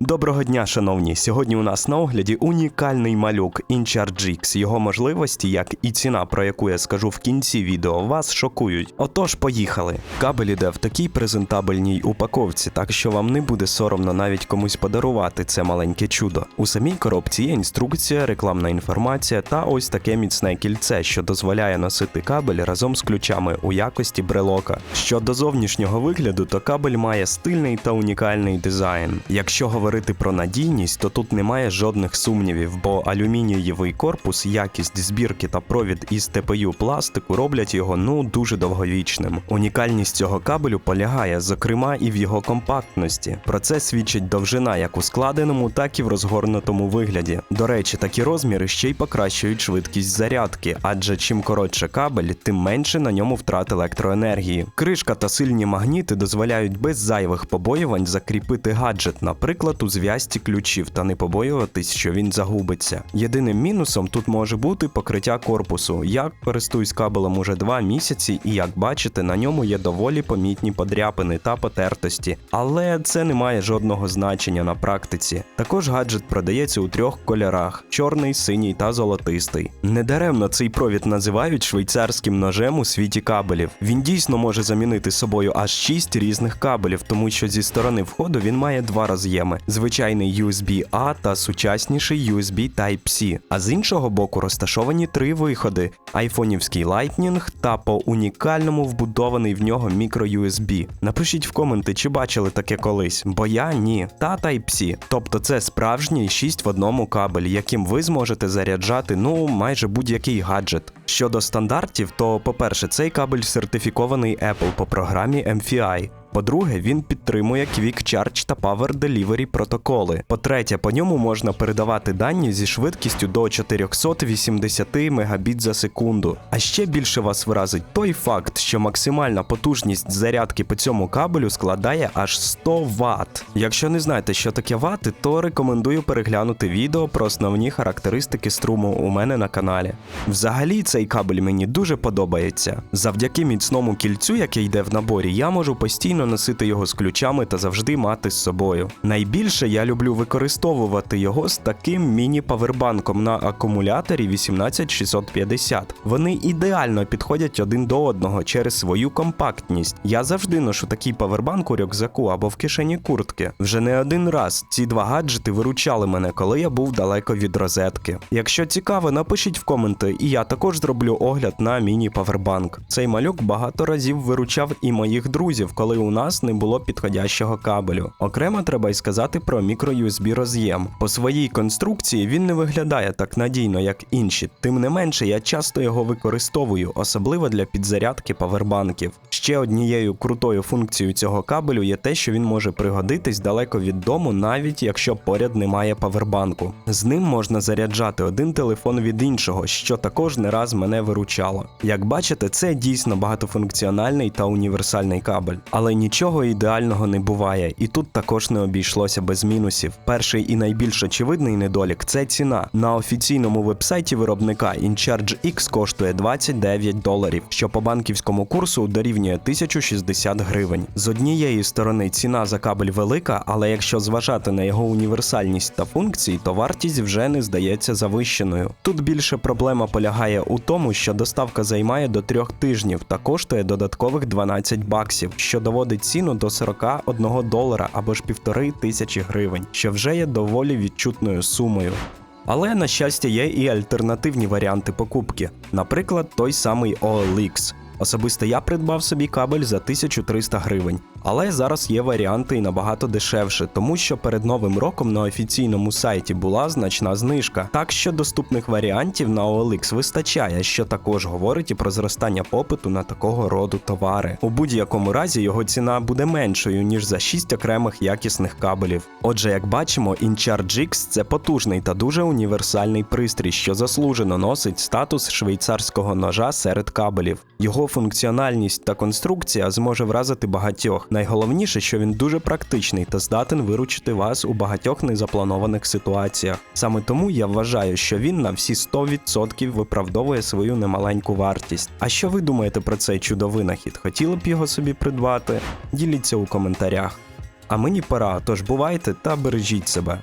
Доброго дня, шановні! Сьогодні у нас на огляді унікальний малюк Incharge X. Його можливості, як і ціна, про яку я скажу в кінці відео, вас шокують. Отож, поїхали. Кабель іде в такій презентабельній упаковці, так що вам не буде соромно навіть комусь подарувати це маленьке чудо. У самій коробці є інструкція, рекламна інформація та ось таке міцне кільце, що дозволяє носити кабель разом з ключами у якості брелока. Щодо зовнішнього вигляду, то кабель має стильний та унікальний дизайн. Якщо говорити про надійність, то тут немає жодних сумнівів, бо алюмінієвий корпус, якість збірки та провід із ТПЮ пластику роблять його ну дуже довговічним. Унікальність цього кабелю полягає, зокрема, і в його компактності. Про це свідчить довжина як у складеному, так і в розгорнутому вигляді. До речі, такі розміри ще й покращують швидкість зарядки, адже чим коротше кабель, тим менше на ньому втрат електроенергії. Кришка та сильні магніти дозволяють без зайвих побоювань закріпити гаджет, наприклад, у зв'язці ключів та не побоюватись, що він загубиться. Єдиним мінусом тут може бути покриття корпусу. Я користуюсь кабелем уже два місяці, і як бачите, на ньому є доволі помітні подряпини та потертості, але це не має жодного значення на практиці. Також гаджет продається у трьох кольорах: чорний, синій та золотистий. Недаремно цей провід називають швейцарським ножем у світі кабелів. Він дійсно може замінити собою аж 6 різних кабелів, тому що зі сторони входу він має два роз'єми: звичайний USB-A та сучасніший USB Type-C. А з іншого боку розташовані три виходи: айфонівський Lightning та по унікальному вбудований в нього microUSB. Напишіть в коменти, чи бачили таке колись, бо я ні. Та Type-C. Тобто це справжній 6 в одному кабель, яким ви зможете заряджати ну майже будь-який гаджет. Щодо стандартів, то по-перше, цей кабель сертифікований Apple по програмі MFI. По-друге, він підтримує Quick Charge та Power Delivery протоколи. По-третє, по ньому можна передавати дані зі швидкістю до 480 Мбіт за секунду. А ще більше вас вразить той факт, що максимальна потужність зарядки по цьому кабелю складає аж 100 Вт. Якщо не знаєте, що таке вати, то рекомендую переглянути відео про основні характеристики струму у мене на каналі. Взагалі, цей кабель мені дуже подобається. Завдяки міцному кільцю, яке йде в наборі, я можу постійно носити його з ключами та завжди мати з собою. Найбільше я люблю використовувати його з таким міні-павербанком на акумуляторі 18650. Вони ідеально підходять один до одного через свою компактність. Я завжди ношу такий павербанк у рюкзаку або в кишені куртки. Вже не один раз ці два гаджети виручали мене, коли я був далеко від розетки. Якщо цікаво, напишіть в коменти, і я також зроблю огляд на міні-павербанк. Цей малюк багато разів виручав і моїх друзів, коли у нас не було підходящого кабелю. Окремо треба й сказати про мікро-USB роз'єм. По своїй конструкції він не виглядає так надійно, як інші. Тим не менше, я часто його використовую, особливо для підзарядки павербанків. Ще однією крутою функцією цього кабелю є те, що він може пригодитись далеко від дому, навіть якщо поряд немає павербанку. З ним можна заряджати один телефон від іншого, що також не раз мене виручало. Як бачите, це дійсно багатофункціональний та універсальний кабель. Але нічого ідеального не буває, і тут також не обійшлося без мінусів. Перший і найбільш очевидний недолік це ціна. На офіційному вебсайті виробника InCharge X коштує 29 доларів, що по банківському курсу дорівнює 1060 гривень. З однієї сторони ціна за кабель велика, але якщо зважати на його універсальність та функції, то вартість вже не здається завищеною. Тут більше проблема полягає у тому, що доставка займає до трьох тижнів та коштує додаткових 12 баксів, що доводить ціну до 41 долара або ж півтори тисячі гривень, що вже є доволі відчутною сумою. Але на щастя є і альтернативні варіанти покупки, наприклад, той самий OLX. Особисто я придбав собі кабель за 1300 гривень, але зараз є варіанти і набагато дешевше, тому що перед новим роком на офіційному сайті була значна знижка. Так що доступних варіантів на OLX вистачає, що також говорить і про зростання попиту на такого роду товари. У будь-якому разі його ціна буде меншою ніж за 6 окремих якісних кабелів. Отже, як бачимо, InCharge X – це потужний та дуже універсальний пристрій, що заслужено носить статус швейцарського ножа серед кабелів. Його функціональність та конструкція зможе вразити багатьох. Найголовніше, що він дуже практичний та здатен виручити вас у багатьох незапланованих ситуаціях. Саме тому я вважаю, що він на всі 100% виправдовує свою немаленьку вартість. А що ви думаєте про цей чудовинахід? Хотіли б його собі придбати? Діліться у коментарях. А мені пора, тож бувайте та бережіть себе.